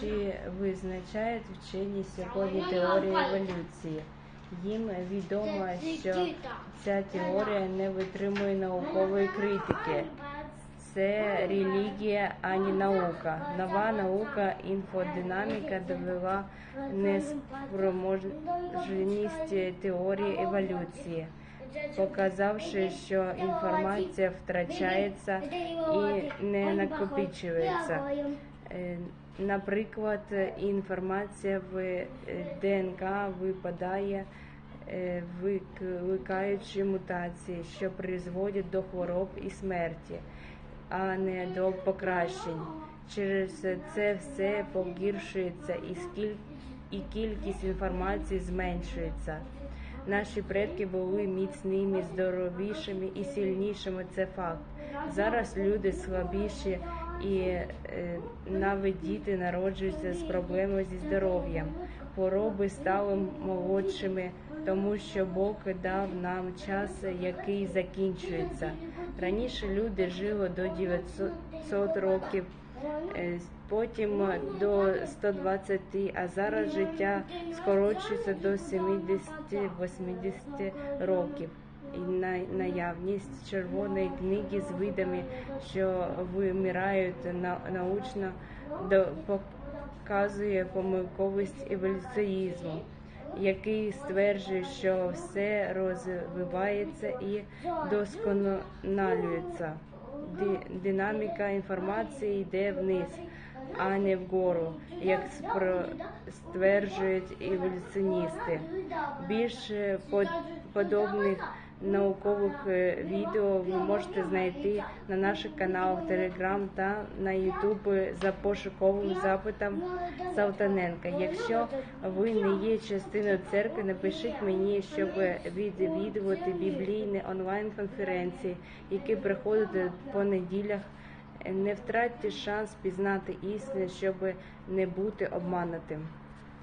Чи визначають вчені сьогодні теорію еволюції? Їм відомо, що ця теорія не витримує наукової критики. Це релігія, а не наука. Нова наука інфодинаміка довела неспроможність теорії еволюції, показавши, що інформація втрачається і не накопичується. Наприклад, інформація в е, ДНК випадає, е, викликаючи мутації, що призводять до хвороб і смерті, а не до покращень. Через це все погіршується і скіль... і кількість інформації зменшується. Наші предки були міцними, здоровішими і сильнішими. Це факт. Зараз люди слабіші і е, навіть діти народжуються з проблемами зі здоров'ям. Хвороби стали молодшими, тому що Бог дав нам час, який закінчується. Раніше люди жили до 900 років, потім до 120, а зараз життя скорочується до 70-80 років. І на- наявність червоної книги з видами, що вимирають на, научно, показує помилковість еволюціїзму, який стверджує, що все розвивається і досконалюється. Ди- Динаміка інформації йде вниз, а не вгору, як стверджують еволюціоністи. Більше подобних наукових е, відео ви можете знайти на наших каналах Telegram та на YouTube за пошуковим запитом Салтаненка. Якщо ви не є частиною церкви, напишіть мені, щоб відвідувати біблійні онлайн-конференції, які приходять по неділях. Не втратьте шанс пізнати істину, щоб не бути обманутим.